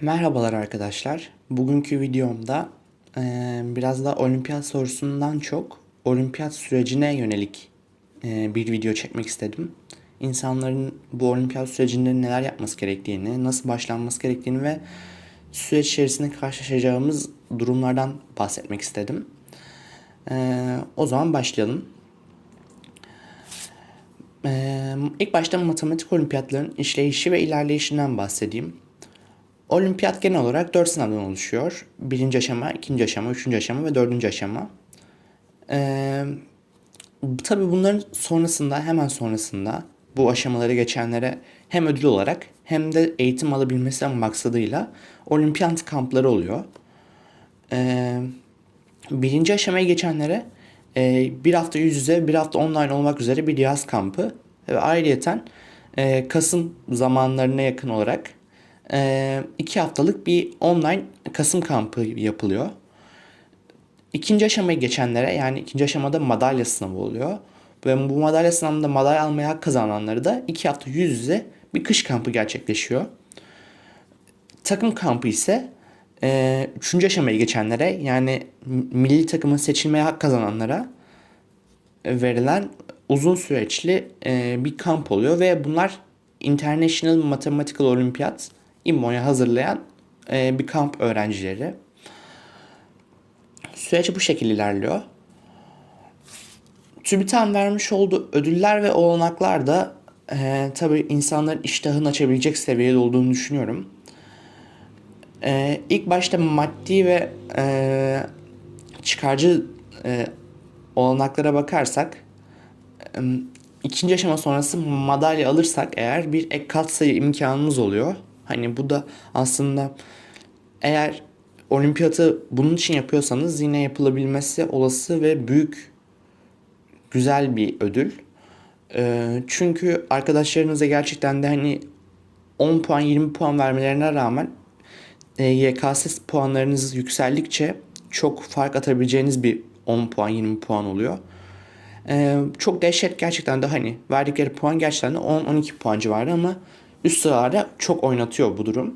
Merhabalar arkadaşlar. Bugünkü videomda eee, biraz da olimpiyat sorusundan çok olimpiyat sürecine yönelik eee, bir video çekmek istedim. İnsanların bu olimpiyat sürecinde neler yapması gerektiğini, nasıl başlanması gerektiğini ve süreç içerisinde karşılaşacağımız durumlardan bahsetmek istedim. Eee, o zaman başlayalım. Eee ilk başta matematik olimpiyatlarının işleyişi ve ilerleyişinden bahsedeyim. Olimpiyat genel olarak 4 sınavdan oluşuyor. Birinci aşama, ikinci aşama, üçüncü aşama ve dördüncü aşama. Ee, tabii bunların sonrasında, hemen sonrasında bu aşamaları geçenlere hem ödül olarak hem de eğitim alabilmesi maksadıyla olimpiyat kampları oluyor. Ee, birinci aşamaya geçenlere e, bir hafta yüz yüze, bir hafta online olmak üzere bir yaz kampı ve ayrıyeten e, Kasım zamanlarına yakın olarak iki haftalık bir online Kasım kampı yapılıyor. İkinci aşamaya geçenlere yani ikinci aşamada madalya sınavı oluyor. Ve bu madalya sınavında madalya almaya hak kazananları da iki hafta yüz yüze bir kış kampı gerçekleşiyor. Takım kampı ise e, üçüncü aşamaya geçenlere yani milli takımın seçilmeye hak kazananlara verilen uzun süreçli e, bir kamp oluyor ve bunlar International Mathematical Olympiad İMO'ya hazırlayan e, bir kamp öğrencileri. Süreç bu şekilde ilerliyor. TÜBİTAK'ın vermiş olduğu ödüller ve olanaklar da e, tabii insanların iştahını açabilecek seviyede olduğunu düşünüyorum. E, ilk başta maddi ve e, çıkarcı e, olanaklara bakarsak e, ikinci aşama sonrası madalya alırsak eğer bir ek katsayı imkanımız oluyor. Hani bu da aslında eğer olimpiyatı bunun için yapıyorsanız yine yapılabilmesi olası ve büyük güzel bir ödül. Ee, çünkü arkadaşlarınıza gerçekten de hani 10 puan 20 puan vermelerine rağmen e, YKS puanlarınız yükseldikçe çok fark atabileceğiniz bir 10 puan 20 puan oluyor. Ee, çok dehşet gerçekten de hani verdikleri puan gerçekten de 10-12 puan civarı ama üst sıralarda çok oynatıyor bu durum.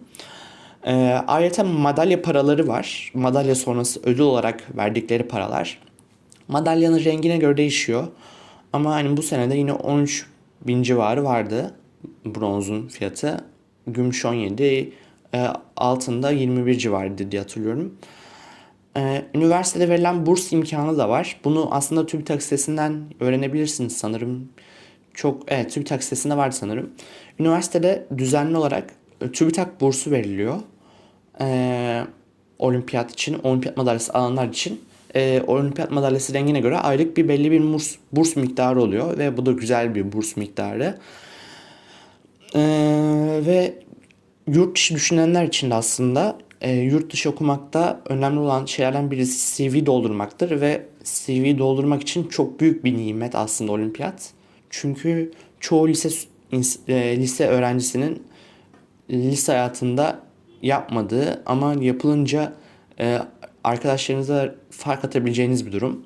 Ee, ayrıca madalya paraları var. Madalya sonrası ödül olarak verdikleri paralar. Madalyanın rengine göre değişiyor. Ama hani bu senede yine 13 bin civarı vardı bronzun fiyatı. Gümüş 17, e, altında 21 civarıydı diye hatırlıyorum. Ee, üniversitede verilen burs imkanı da var. Bunu aslında TÜBİTAK sitesinden öğrenebilirsiniz sanırım. Çok evet TÜBİTAK sitesinde var sanırım. Üniversitede düzenli olarak e, TÜBİTAK bursu veriliyor. Ee, olimpiyat için, olimpiyat madalyası alanlar için e, olimpiyat madalyası rengine göre aylık bir belli bir burs, burs miktarı oluyor ve bu da güzel bir burs miktarı. Ee, ve yurt dışı düşünenler için de aslında e, yurt dışı okumakta önemli olan şeylerden birisi CV doldurmaktır ve CV doldurmak için çok büyük bir nimet aslında olimpiyat. Çünkü çoğu lise e, lise öğrencisinin lise hayatında yapmadığı ama yapılınca e, arkadaşlarınıza fark atabileceğiniz bir durum.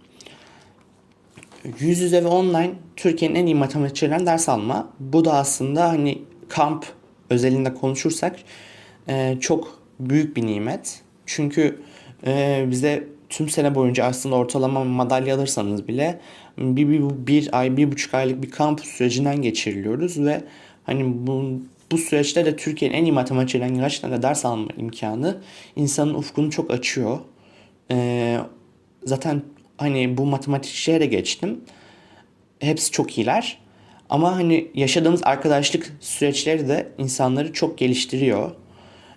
Yüz yüze ve online Türkiye'nin en iyi matematikçilerinden ders alma. Bu da aslında hani kamp özelinde konuşursak e, çok büyük bir nimet. Çünkü e, bize tüm sene boyunca aslında ortalama madalya alırsanız bile bir, bir, bir ay, bir buçuk aylık bir kamp sürecinden geçiriliyoruz ve hani bu, bu süreçte de Türkiye'nin en iyi matematikçilerinden gerçekten de ders alma imkanı insanın ufkunu çok açıyor. Ee, zaten hani bu matematikçiye de geçtim. Hepsi çok iyiler. Ama hani yaşadığımız arkadaşlık süreçleri de insanları çok geliştiriyor.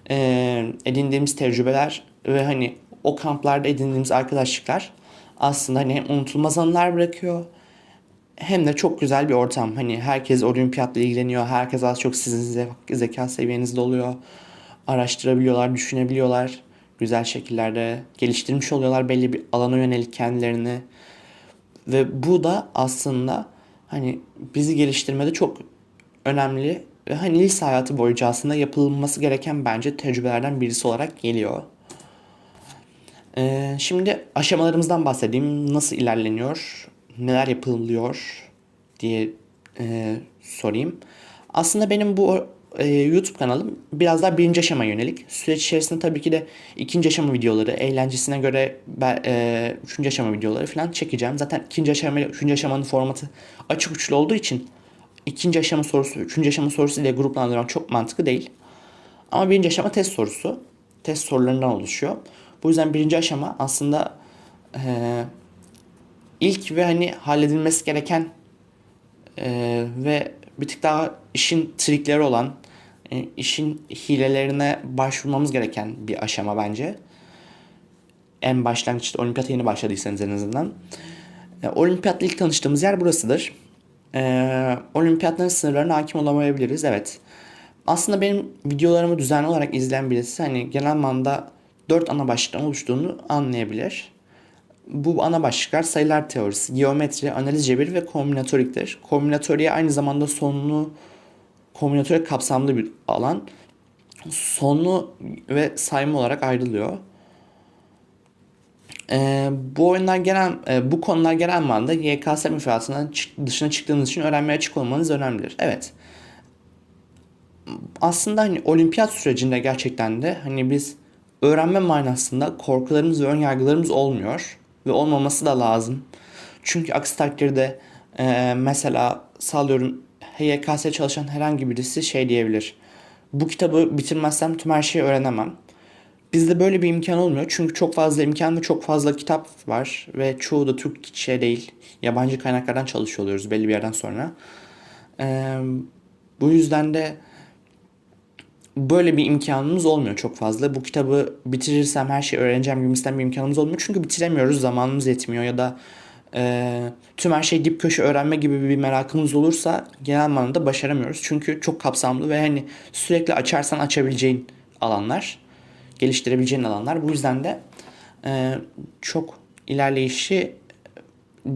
Ee, edindiğimiz tecrübeler ve hani o kamplarda edindiğimiz arkadaşlıklar aslında hani unutulmaz anılar bırakıyor hem de çok güzel bir ortam. Hani herkes olimpiyatla ilgileniyor. Herkes az çok sizin zeka seviyenizde oluyor. Araştırabiliyorlar, düşünebiliyorlar. Güzel şekillerde geliştirmiş oluyorlar belli bir alana yönelik kendilerini. Ve bu da aslında hani bizi geliştirmede çok önemli ve hani lise hayatı boyunca aslında yapılması gereken bence tecrübelerden birisi olarak geliyor. Ee, şimdi aşamalarımızdan bahsedeyim. Nasıl ilerleniyor, neler yapılıyor diye e, sorayım. Aslında benim bu e, YouTube kanalım biraz daha birinci aşama yönelik. Süreç içerisinde tabii ki de ikinci aşama videoları, eğlencesine göre e, üçüncü aşama videoları falan çekeceğim. Zaten ikinci aşama ile üçüncü aşamanın formatı açık uçlu olduğu için ikinci aşama sorusu, üçüncü aşama sorusu ile gruplandırmak çok mantıklı değil. Ama birinci aşama test sorusu. Test sorularından oluşuyor. Bu yüzden birinci aşama aslında e, ilk ve hani halledilmesi gereken e, ve bir tık daha işin trikleri olan, e, işin hilelerine başvurmamız gereken bir aşama bence. En başlangıçta olimpiyata yeni başladıysanız en azından. E, olimpiyatla ilk tanıştığımız yer burasıdır. E, olimpiyatların sınırlarına hakim olamayabiliriz, evet. Aslında benim videolarımı düzenli olarak izleyen birisi hani genel anlamda 4 ana başlıktan oluştuğunu anlayabilir. Bu ana başlıklar sayılar teorisi, geometri, analiz cebiri ve kombinatoriktir. Kombinatoriye aynı zamanda sonlu kombinatorik kapsamlı bir alan. Sonlu ve sayma olarak ayrılıyor. Ee, bu oyunlar genel, e, bu konular genel anlamda YKS müfredatından dışına çıktığınız için öğrenmeye açık olmanız önemlidir. Evet. Aslında hani olimpiyat sürecinde gerçekten de hani biz öğrenme manasında korkularımız ve ön yargılarımız olmuyor ve olmaması da lazım. Çünkü aksi takdirde e, mesela sallıyorum HYKS çalışan herhangi birisi şey diyebilir. Bu kitabı bitirmezsem tüm her şeyi öğrenemem. Bizde böyle bir imkan olmuyor. Çünkü çok fazla imkan ve çok fazla kitap var. Ve çoğu da Türkçe değil. Yabancı kaynaklardan çalışıyor oluyoruz belli bir yerden sonra. Ee, bu yüzden de böyle bir imkanımız olmuyor çok fazla. Bu kitabı bitirirsem her şeyi öğreneceğim gibisinden bir imkanımız olmuyor. Çünkü bitiremiyoruz. Zamanımız yetmiyor ya da e, tüm her şeyi dip köşe öğrenme gibi bir merakımız olursa genel anlamda başaramıyoruz. Çünkü çok kapsamlı ve hani sürekli açarsan açabileceğin alanlar, geliştirebileceğin alanlar. Bu yüzden de e, çok ilerleyişi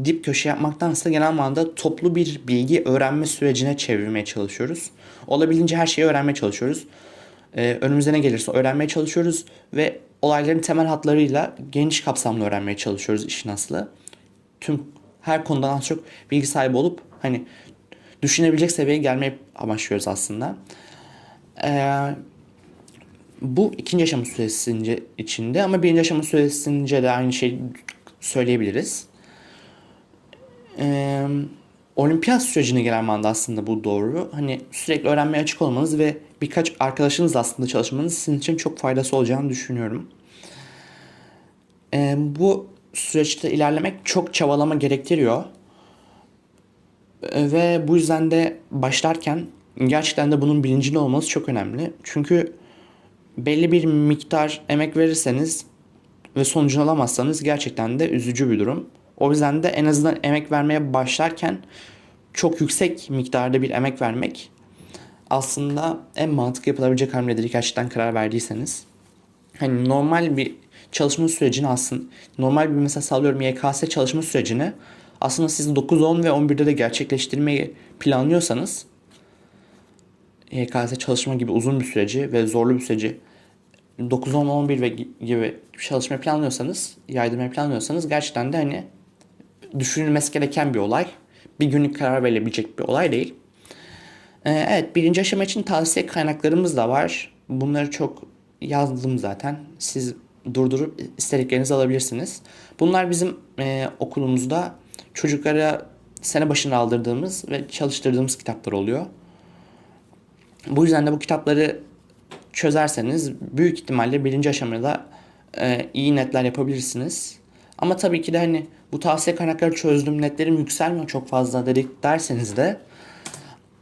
dip köşe yapmaktansa genel anlamda toplu bir bilgi öğrenme sürecine çevirmeye çalışıyoruz. Olabildiğince her şeyi öğrenmeye çalışıyoruz. Ee, önümüze ne gelirse öğrenmeye çalışıyoruz ve olayların temel hatlarıyla geniş kapsamlı öğrenmeye çalışıyoruz işin aslı. Tüm her konudan az çok bilgi sahibi olup hani düşünebilecek seviyeye gelmeyi amaçlıyoruz aslında. Ee, bu ikinci aşama süresince içinde ama birinci aşama süresince de aynı şeyi söyleyebiliriz. Ee, olimpiyat sürecine gelen manda aslında bu doğru. Hani sürekli öğrenmeye açık olmanız ve birkaç arkadaşınız aslında çalışmanız sizin için çok faydası olacağını düşünüyorum. Ee, bu süreçte ilerlemek çok çabalama gerektiriyor. Ve bu yüzden de başlarken gerçekten de bunun bilincinde olması çok önemli. Çünkü belli bir miktar emek verirseniz ve sonucunu alamazsanız gerçekten de üzücü bir durum. O yüzden de en azından emek vermeye başlarken çok yüksek miktarda bir emek vermek aslında en mantıklı yapılabilecek hamledir gerçekten karar verdiyseniz. Hani normal bir çalışma sürecini aslında normal bir mesela sallıyorum YKS çalışma sürecini aslında siz 9, 10 ve 11'de de gerçekleştirmeyi planlıyorsanız YKS çalışma gibi uzun bir süreci ve zorlu bir süreci 9, 10, 11 ve gibi çalışmayı planlıyorsanız, yaydırmayı planlıyorsanız gerçekten de hani düşünülmesi gereken bir olay. Bir günlük karar verilebilecek bir olay değil. Ee, evet birinci aşama için tavsiye kaynaklarımız da var. Bunları çok yazdım zaten. Siz durdurup istediklerinizi alabilirsiniz. Bunlar bizim e, okulumuzda çocuklara sene başına aldırdığımız ve çalıştırdığımız kitaplar oluyor. Bu yüzden de bu kitapları çözerseniz büyük ihtimalle birinci aşamada e, iyi netler yapabilirsiniz. Ama tabii ki de hani bu tavsiye kaynakları çözdüm netlerim yükselmiyor çok fazla dedik derseniz de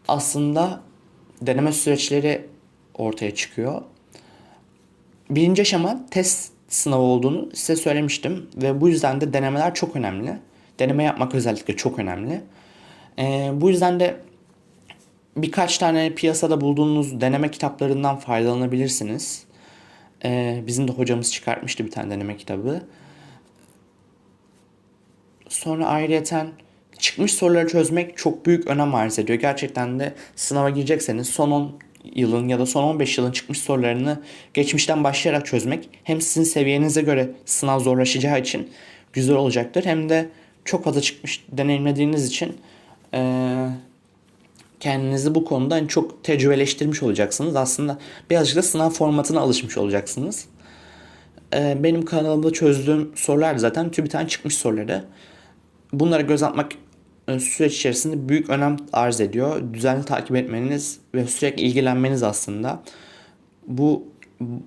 aslında deneme süreçleri ortaya çıkıyor. Birinci aşama test sınavı olduğunu size söylemiştim ve bu yüzden de denemeler çok önemli. Deneme yapmak özellikle çok önemli. Ee, bu yüzden de birkaç tane piyasada bulduğunuz deneme kitaplarından faydalanabilirsiniz. Ee, bizim de hocamız çıkartmıştı bir tane deneme kitabı. Sonra ayrıyeten çıkmış soruları çözmek çok büyük önem arz ediyor. Gerçekten de sınava girecekseniz son 10 yılın ya da son 15 yılın çıkmış sorularını geçmişten başlayarak çözmek hem sizin seviyenize göre sınav zorlaşacağı için güzel olacaktır. Hem de çok fazla çıkmış deneyimlediğiniz için ee, kendinizi bu konuda çok tecrübeleştirmiş olacaksınız. Aslında birazcık da sınav formatına alışmış olacaksınız. Ee, benim kanalımda çözdüğüm sorular zaten TÜBİTAK'ın çıkmış soruları. Bunlara göz atmak e, süreç içerisinde büyük önem arz ediyor. Düzenli takip etmeniz ve sürekli ilgilenmeniz aslında bu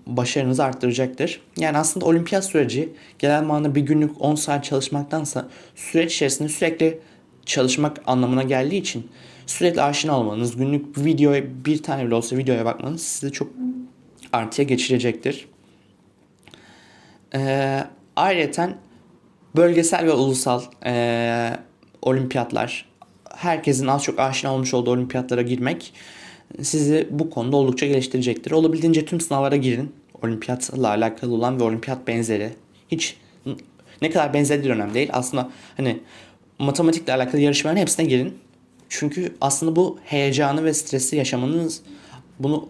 başarınızı arttıracaktır. Yani aslında olimpiyat süreci genel manada bir günlük 10 saat çalışmaktansa süreç içerisinde sürekli çalışmak anlamına geldiği için sürekli aşina olmanız, günlük videoya bir tane bile olsa videoya bakmanız sizi çok artıya geçirecektir. Ee, ayrıca bölgesel ve ulusal e, olimpiyatlar, herkesin az çok aşina olmuş olduğu olimpiyatlara girmek sizi bu konuda oldukça geliştirecektir. Olabildiğince tüm sınavlara girin. Olimpiyatla alakalı olan ve olimpiyat benzeri. Hiç ne kadar benzediği önemli değil. Aslında hani matematikle alakalı yarışmaların hepsine girin. Çünkü aslında bu heyecanı ve stresi yaşamanız bunu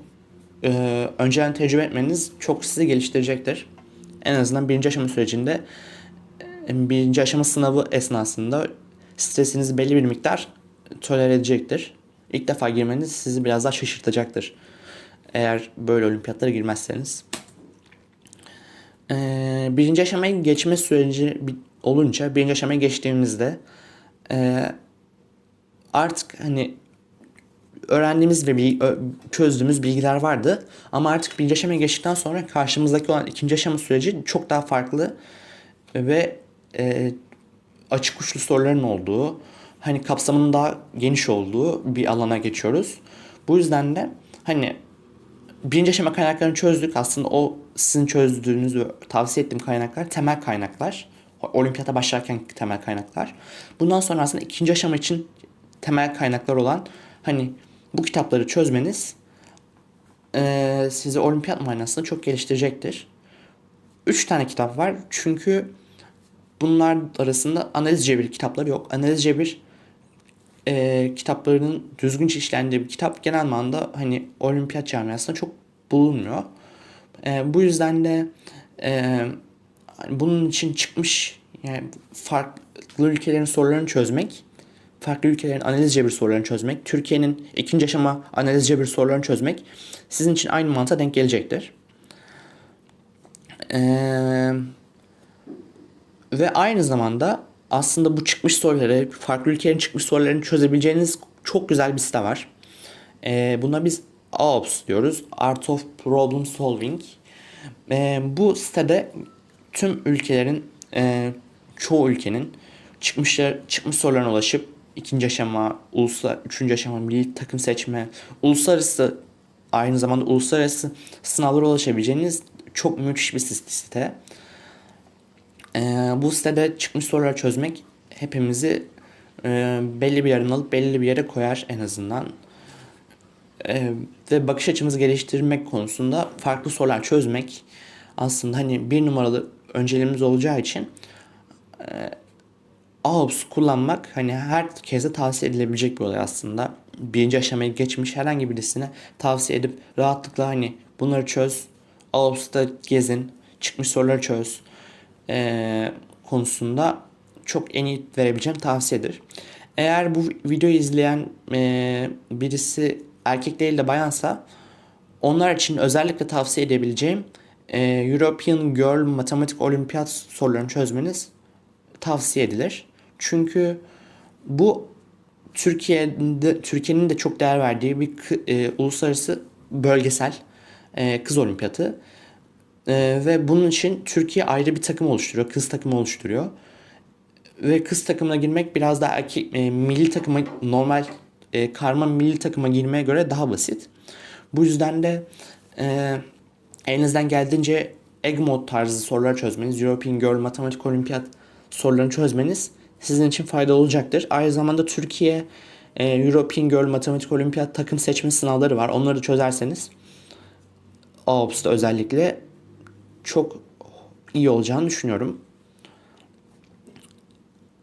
e, önceden tecrübe etmeniz çok sizi geliştirecektir. En azından birinci aşama sürecinde birinci aşama sınavı esnasında stresinizi belli bir miktar tolere edecektir. İlk defa girmeniz sizi biraz daha şaşırtacaktır. Eğer böyle olimpiyatlara girmezseniz. Ee, birinci aşamaya geçme süreci olunca birinci aşamaya geçtiğimizde e, artık hani öğrendiğimiz ve çözdüğümüz bilgiler vardı. Ama artık birinci aşamaya geçtikten sonra karşımızdaki olan ikinci aşama süreci çok daha farklı ve e, açık uçlu soruların olduğu, hani kapsamının daha geniş olduğu bir alana geçiyoruz. Bu yüzden de hani birinci aşama kaynaklarını çözdük. Aslında o sizin çözdüğünüz ve tavsiye ettiğim kaynaklar temel kaynaklar. Olimpiyata başlarken temel kaynaklar. Bundan sonra aslında ikinci aşama için temel kaynaklar olan hani bu kitapları çözmeniz e, sizi olimpiyat manasında çok geliştirecektir. Üç tane kitap var. Çünkü bunlar arasında analiz cebir kitapları yok. Analiz cebir e, kitaplarının düzgün işlendiği bir kitap genel manada hani olimpiyat camiasında çok bulunmuyor. E, bu yüzden de e, bunun için çıkmış yani farklı ülkelerin sorularını çözmek, farklı ülkelerin analiz cebir sorularını çözmek, Türkiye'nin ikinci aşama analiz cebir sorularını çözmek sizin için aynı mantığa denk gelecektir. Eee ve aynı zamanda aslında bu çıkmış soruları, farklı ülkelerin çıkmış sorularını çözebileceğiniz çok güzel bir site var. Ee, buna biz AOPS diyoruz. Art of Problem Solving. Ee, bu sitede tüm ülkelerin, e, çoğu ülkenin çıkmışlar, çıkmış sorularına ulaşıp ikinci aşama, uluslar, üçüncü aşama, milli takım seçme, uluslararası aynı zamanda uluslararası sınavlara ulaşabileceğiniz çok müthiş bir site. E, bu sitede çıkmış soruları çözmek hepimizi e, belli bir yerden alıp belli bir yere koyar en azından. E, ve bakış açımızı geliştirmek konusunda farklı sorular çözmek aslında hani bir numaralı önceliğimiz olacağı için e, AOPS kullanmak hani herkese tavsiye edilebilecek bir olay aslında. Birinci aşamayı geçmiş herhangi birisine tavsiye edip rahatlıkla hani bunları çöz, AOPS'ta gezin, çıkmış soruları çöz e, konusunda çok en iyi verebileceğim tavsiyedir. Eğer bu videoyu izleyen e, birisi erkek değil de bayansa onlar için özellikle tavsiye edebileceğim e, European Girl Matematik Olimpiyat sorularını çözmeniz tavsiye edilir. Çünkü bu Türkiye'de Türkiye'nin de çok değer verdiği bir e, uluslararası bölgesel e, kız olimpiyatı. Ee, ve bunun için Türkiye ayrı bir takım oluşturuyor. Kız takımı oluşturuyor. Ve kız takımına girmek biraz daha erkek e, milli takıma normal e, karma milli takıma girmeye göre daha basit. Bu yüzden de e, elinizden geldiğince EGMOD tarzı sorular çözmeniz, European Girl Matematik Olimpiyat sorularını çözmeniz sizin için faydalı olacaktır. Aynı zamanda Türkiye e, European Girl Matematik Olimpiyat takım seçme sınavları var. Onları da çözerseniz OPS'da özellikle çok iyi olacağını düşünüyorum.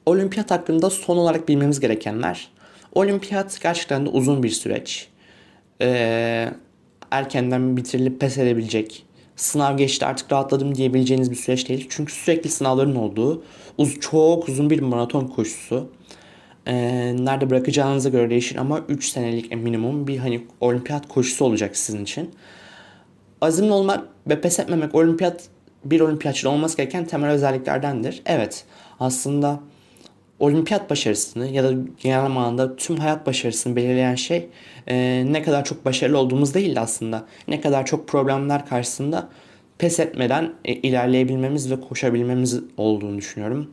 Olimpiyat hakkında son olarak bilmemiz gerekenler. Olimpiyat gerçekten de uzun bir süreç. Ee, erkenden bitirilip pes edebilecek, sınav geçti artık rahatladım diyebileceğiniz bir süreç değil. Çünkü sürekli sınavların olduğu uz çok uzun bir maraton koşusu. e, nerede bırakacağınıza göre değişir ama 3 senelik minimum bir hani olimpiyat koşusu olacak sizin için. Azimli olmak ve pes etmemek olimpiyat bir olimpiyatçıda olması gereken temel özelliklerdendir. Evet aslında olimpiyat başarısını ya da genel manada tüm hayat başarısını belirleyen şey e, ne kadar çok başarılı olduğumuz değil de aslında ne kadar çok problemler karşısında pes etmeden e, ilerleyebilmemiz ve koşabilmemiz olduğunu düşünüyorum.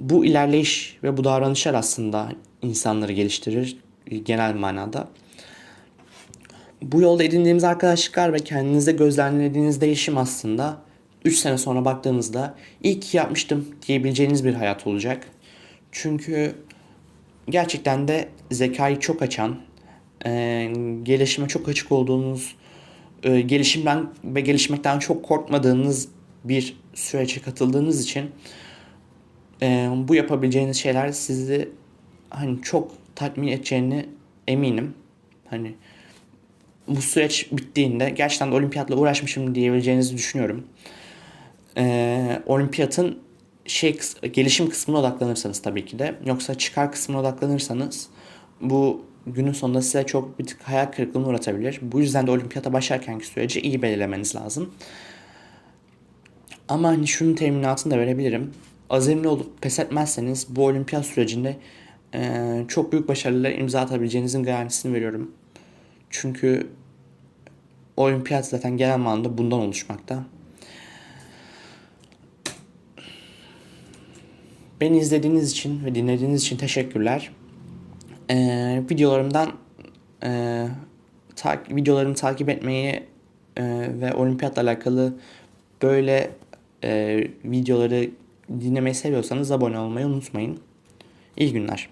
Bu ilerleyiş ve bu davranışlar aslında insanları geliştirir genel manada. Bu yolda edindiğimiz arkadaşlıklar ve kendinizde gözlemlediğiniz değişim aslında 3 sene sonra baktığınızda iyi ki yapmıştım diyebileceğiniz bir hayat olacak. Çünkü gerçekten de zekayı çok açan, e, gelişime çok açık olduğunuz, e, gelişimden ve gelişmekten çok korkmadığınız bir sürece katıldığınız için e, bu yapabileceğiniz şeyler sizi hani çok tatmin edeceğini eminim. Hani bu süreç bittiğinde gerçekten de olimpiyatla uğraşmışım diyebileceğinizi düşünüyorum. Ee, olimpiyatın şey gelişim kısmına odaklanırsanız tabii ki de yoksa çıkar kısmına odaklanırsanız bu günün sonunda size çok bir tık hayal kırıklığına uğratabilir. Bu yüzden de olimpiyata başlarkenki süreci iyi belirlemeniz lazım. Ama hani şunun teminatını da verebilirim. Azimli olup pes etmezseniz bu olimpiyat sürecinde eee, çok büyük başarılar imza atabileceğinizin garantisini veriyorum. Çünkü olimpiyat zaten genel manada bundan oluşmakta. Beni izlediğiniz için ve dinlediğiniz için teşekkürler. Ee, videolarımdan e, ta- videolarımı takip etmeyi e, ve olimpiyatla alakalı böyle e, videoları dinlemeyi seviyorsanız abone olmayı unutmayın. İyi günler.